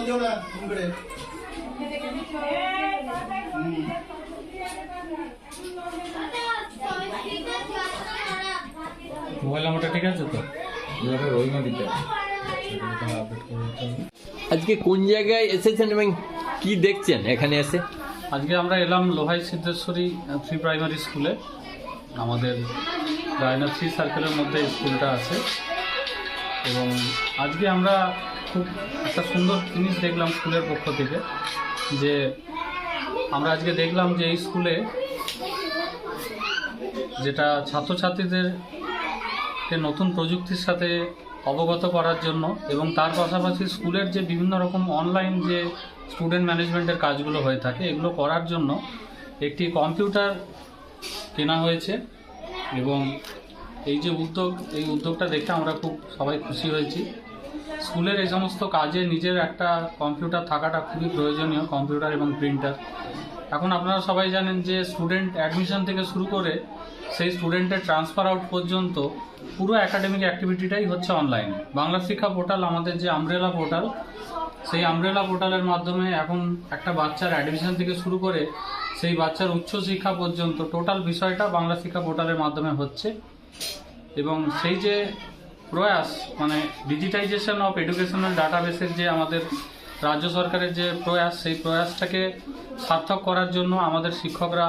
করে মোবাইল নাম্বারটা ঠিক আছে তো? রহিমা দিতে আজকে কোন জায়গায় এসেছেন এবং কি দেখছেন এখানে এসে? আজকে আমরা এলাম লোহাই সিদ্ধেশ্বরী প্রি প্রাইমারি স্কুলে আমাদের রায়না থ্রি সার্কেলের মধ্যে স্কুলটা আছে। এবং আজকে আমরা খুব একটা সুন্দর জিনিস দেখলাম স্কুলের পক্ষ থেকে, যে আমরা আজকে দেখলাম যে এই স্কুলে যেটা ছাত্রছাত্রীদেরকে নতুন প্রযুক্তির সাথে অবগত করার জন্য এবং তার পাশাপাশি স্কুলের যে বিভিন্ন রকম অনলাইন যে স্টুডেন্ট ম্যানেজমেন্টের কাজগুলো হয়ে থাকে, এগুলো করার জন্য একটি কম্পিউটার কেনা হয়েছে এবং এই যে উদ্যোগ, এই উদ্যোগটা দেখে আমরা খুব সবাই খুশি হয়েছি। স্কুলের এই সমস্ত কাজে নিজের একটা কম্পিউটার থাকাটা খুবই প্রয়োজনীয়, কম্পিউটার এবং প্রিন্টার। এখন আপনারা সবাই জানেন যে স্টুডেন্ট অ্যাডমিশন থেকে শুরু করে সেই স্টুডেন্টের ট্রান্সফার আউট পর্যন্ত পুরো একাডেমিক অ্যাক্টিভিটিটাই হচ্ছে অনলাইনে। বাংলা শিক্ষা পোর্টাল, আমাদের যে আমব্রেলা পোর্টাল, সেই আমব্রেলা পোর্টালের মাধ্যমে এখন একটা বাচ্চার অ্যাডমিশন থেকে শুরু করে সেই বাচ্চার উচ্চ শিক্ষা পর্যন্ত টোটাল বিষয়টা বাংলা শিক্ষা পোর্টালের মাধ্যমে হচ্ছে। এবং সেই যে প্রয়াস মানে ডিজিটাইজেশন অফ এডুকেশনাল ডাটাবেসের যে আমাদের রাজ্য সরকারের যে প্রয়াস, সেই প্রয়াসটাকে সার্থক করার জন্য আমাদের শিক্ষকরা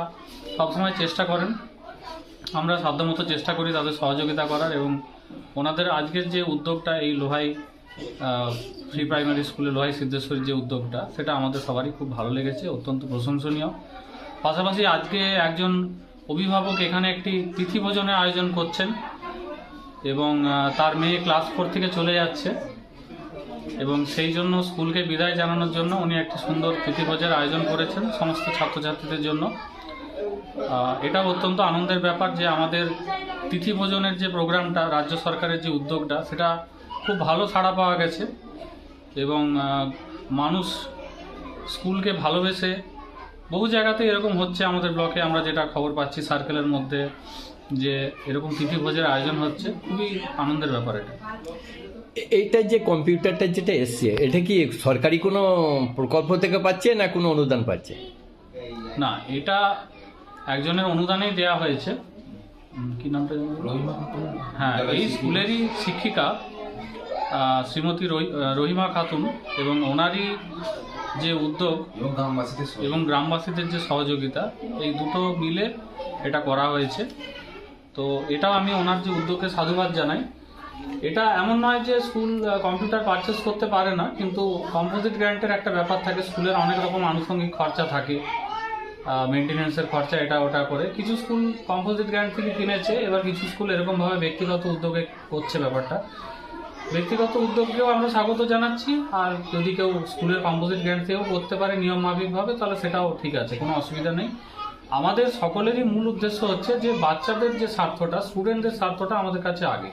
সবসময় চেষ্টা করেন। আমরা সাধ্যমতো চেষ্টা করি তাদের সহযোগিতা করার এবং ওনাদের আজকের যে উদ্যোগটা, এই লোহাই প্রি প্রাইমারি স্কুলে লোহাই সিদ্ধেশ্বরীর যে উদ্যোগটা, সেটা আমাদের সবারই খুব ভালো লেগেছে, অত্যন্ত প্রশংসনীয়। পাশাপাশি আজকে একজন অভিভাবক এখানে একটি তিথি ভোজনের আয়োজন করছেন। এবং তার মেয়ে ক্লাস ফোর থেকে চলে যাচ্ছে। এবং সেই জন্য স্কুলকে বিদায় জানানোর জন্য উনি একটি সুন্দর তিথিভোজের আয়োজন করেছেন সমস্ত ছাত্রছাত্রীদের জন্য। এটা অত্যন্ত আনন্দের ব্যাপার যে আমাদের তিথি ভোজনের যে প্রোগ্রামটা, রাজ্য সরকারের যে উদ্যোগটা, সেটা খুব ভালো সাড়া পাওয়া গেছে। এবং মানুষ স্কুলকে ভালোবেসে বহু জায়গাতে এরকম হচ্ছে আমাদের ব্লকে আমরা যেটা খবর পাচ্ছি সার্কেলের মধ্যে যে এরকম তিথি ভোজের আয়োজন হচ্ছে খুবই আনন্দের ব্যাপার এটা। এইটা যে কম্পিউটারটা যেটা এসছে এটা কি সরকারি কোনো প্রকল্প থেকে পাচ্ছে না কোনো অনুদান পাচ্ছে? না এটা একজনের অনুদানেই দেয়া হয়েছে। কি নামটা হ্যাঁ এই স্কুলেরই শিক্ষিকা শ্রীমতী রহি- রহিমা খাতুন এবং ওনারই যে উদ্যোগ এবং গ্রামবাসীদের এবং গ্রামবাসীদের যে সহযোগিতা এই দুটো মিলে এটা করা হয়েছে। তো এটাও আমি ওনার যে উদ্যোগকে সাধুবাদ জানাই। এটা এমন নয় যে স্কুল কম্পিউটার পারচেস করতে পারে না কিন্তু কম্পোজিট গ্র্যান্টের একটা ব্যাপার থাকে। স্কুলের অনেক রকম আনুষঙ্গিক খরচা থাকে। মেনটেন্যান্সের খরচা এটা ওটা করে। কিছু স্কুল কম্পোজিট গ্র্যান্ট থেকে কিনেছে এবার কিছু স্কুল এরকমভাবে ব্যক্তিগত উদ্যোগে করছে ব্যাপারটা। ব্যক্তিগত উদ্যোগকেও আমরা স্বাগত জানাচ্ছি, আর যদি কেউ স্কুলের কম্পোজিট গ্র্যান্ট থেকেও করতে পারে নিয়ম মাফিকভাবে তাহলে সেটাও ঠিক আছে, কোনো অসুবিধা নেই। আমাদের সকলেরই মূল উদ্দেশ্য হচ্ছে যে বাচ্চাদের যে স্বার্থটা স্টুডেন্টদের স্বার্থটা আমাদের কাছে আগে।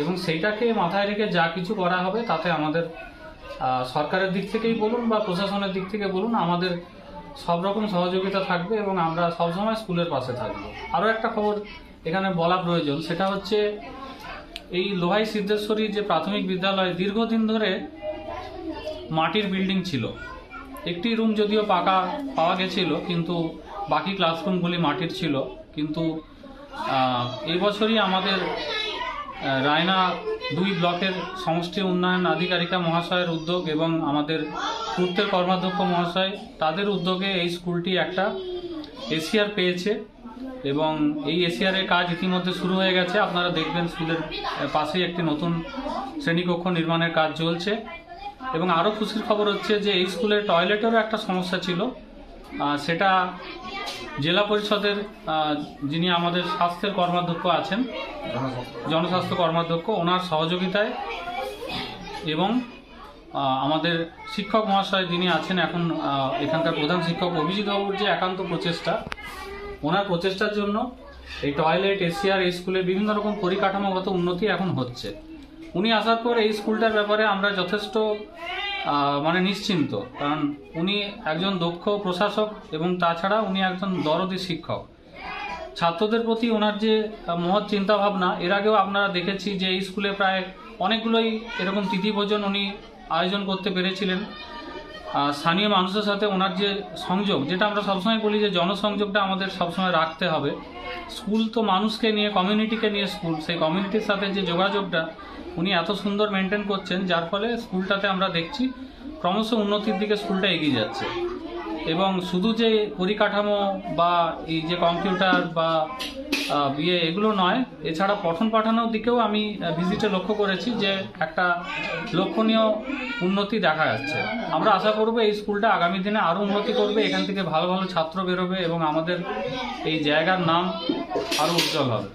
এবং সেইটাকে মাথায় রেখে যা কিছু করা হবে, তাতে আমাদের সরকারের দিক থেকেই বলুন বা প্রশাসনের দিক থেকে বলুন, আমাদের সব রকম সহযোগিতা থাকবে এবং আমরা সবসময় স্কুলের পাশে থাকব। আরও একটা খবর এখানে বলা প্রয়োজন, সেটা হচ্ছে এই লোহাই সিদ্ধেশ্বরী যে প্রাথমিক বিদ্যালয় দীর্ঘদিন ধরে মাটির বিল্ডিং ছিল। একটি রুম যদিও পাকা পাওয়া গেছিল, কিন্তু বাকি ক্লাসরুমগুলি মাটির ছিল। কিন্তু এই বছরই আমাদের রায়না দুই ব্লকের সমষ্টি উন্নয়ন আধিকারিকা মহাশয়ের উদ্যোগ এবং আমাদের পূর্তের কর্মাধ্যক্ষ মহাশয়, তাদের উদ্যোগে এই স্কুলটি একটা এশিয়ার পেয়েছে। এবং এই এশিয়ারের কাজ ইতিমধ্যে শুরু হয়ে গেছে। আপনারা দেখবেন স্কুলের পাশেই একটি নতুন শ্রেণীকক্ষ নির্মাণের কাজ চলছে। এবং আরও খুশির খবর হচ্ছে যে এই স্কুলের টয়লেটেরও একটা সমস্যা ছিল। সেটা জেলা পরিষদের যিনি আমাদের স্বাস্থ্যের কর্মাধ্যক্ষ আছেন, জনস্বাস্থ্য কর্মাধ্যক্ষ, ওনার সহযোগিতায় এবং আমাদের শিক্ষক মহাশয় যিনি আছেন, এখন এখানকার প্রধান শিক্ষক অভিজিৎ বাবুর যে একান্ত প্রচেষ্টা ওনার প্রচেষ্টার জন্য এই টয়লেট এশিয়ার এই স্কুলে বিভিন্ন রকম পরিকাঠামোগত উন্নতি এখন হচ্ছে। উনি আসার পর এই স্কুলটার ব্যাপারে আমরা যথেষ্ট মানে নিশ্চিন্ত। কারণ উনি একজন দক্ষ প্রশাসক এবং তাছাড়া উনি একজন দরদি শিক্ষক। ছাত্রদের প্রতি ওনার যে মহৎ চিন্তাভাবনা, এর আগেও আপনারা দেখেছি যে এই স্কুলে প্রায় অনেকগুলোই এরকম তিথি ভোজন উনি আয়োজন করতে পেরেছিলেন। স্থানীয় মানুষের সাথে ওনার যে সংযোগ, যেটা আমরা সবসময় বলি যে জনসংযোগটা আমাদের সবসময় রাখতে হবে। স্কুল তো মানুষকে নিয়ে, কমিউনিটিকে নিয়ে স্কুল, সেই কমিউনিটির সাথে যে যোগাযোগটা উনি এত সুন্দর মেনটেন করছেন, যার ফলে স্কুলটাতে আমরা দেখছি ক্রমশ উন্নতির দিকে স্কুলটা এগিয়ে যাচ্ছে। এবং শুধু যে পরিকাঠামো বা এই যে কম্পিউটার বা বিয়ে এগুলো নয়, এছাড়া পঠন পাঠানোর দিকেও আমি ভিজিটে লক্ষ্য করেছি যে একটা লক্ষণীয় উন্নতি দেখা যাচ্ছে। আমরা আশা করব এই স্কুলটা আগামী দিনে আরও উন্নতি করবে, এখান থেকে ভালো ভালো ছাত্র বেরোবে এবং আমাদের এই জায়গার নাম আরও উজ্জ্বল হবে।